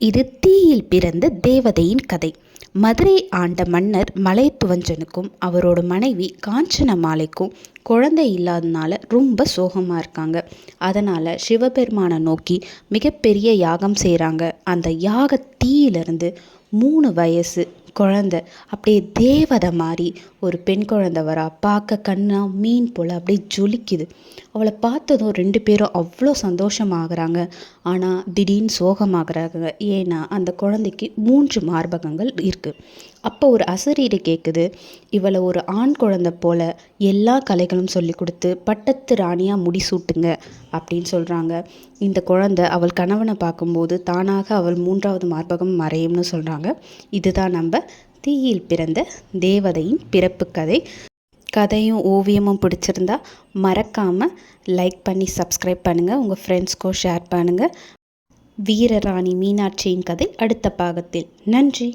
இது தீயில் பிறந்த தேவதையின் கதை. மதுரை ஆண்ட மன்னர் மலைத்துவஞ்சனுக்கும் அவரோட மனைவி காஞ்சன மாலைக்கும் குழந்தை இல்லாதனால ரொம்ப சோகமாக இருக்காங்க. அதனால் சிவபெருமானை நோக்கி மிகப்பெரிய யாகம் செய்கிறாங்க அந்த யாக தீயிலிருந்து மூணு வயசு குழந்த. அப்படியே தேவதை மாதிரி ஒரு பெண் குழந்தை வரா. பார்க்க கண்ணா மீன் போல் அப்படியே ஜொலிக்குது. அவளை பார்த்ததும் ரெண்டு பேரும் அவ்வளோ சந்தோஷமாகறாங்க. ஆனால் திடீர்னு சோகமாகறாங்க. ஏன்னா அந்த குழந்தைக்கு மூன்று மார்பகங்கள் இருக்குது அப்போ ஒரு அசரீடு கேட்குது இவளை ஒரு ஆண் குழந்தை போல் எல்லா கலைகளும் சொல்லி கொடுத்து பட்டத்து ராணியாக முடிசூட்டுங்க அப்படின்னு சொல்கிறாங்க இந்த குழந்தை அவள் கணவனை பார்க்கும்போது தானாக அவள் மூன்றாவது மார்பகம் மறையும்னு சொல்கிறாங்க இதுதான் நம்ம தீயில் பிறந்த தேவதையின் பிறப்பு கதை. கதையும் ஓவியமும் பிடிச்சிருந்தா மறக்காமல் லைக் பண்ணி சப்ஸ்கிரைப் பண்ணுங்கள் உங்கள் ஃப்ரெண்ட்ஸ்க்கோ ஷேர் பண்ணுங்கள் வீரராணி மீனாட்சியின் கதை அடுத்த பாகத்தில். நன்றி.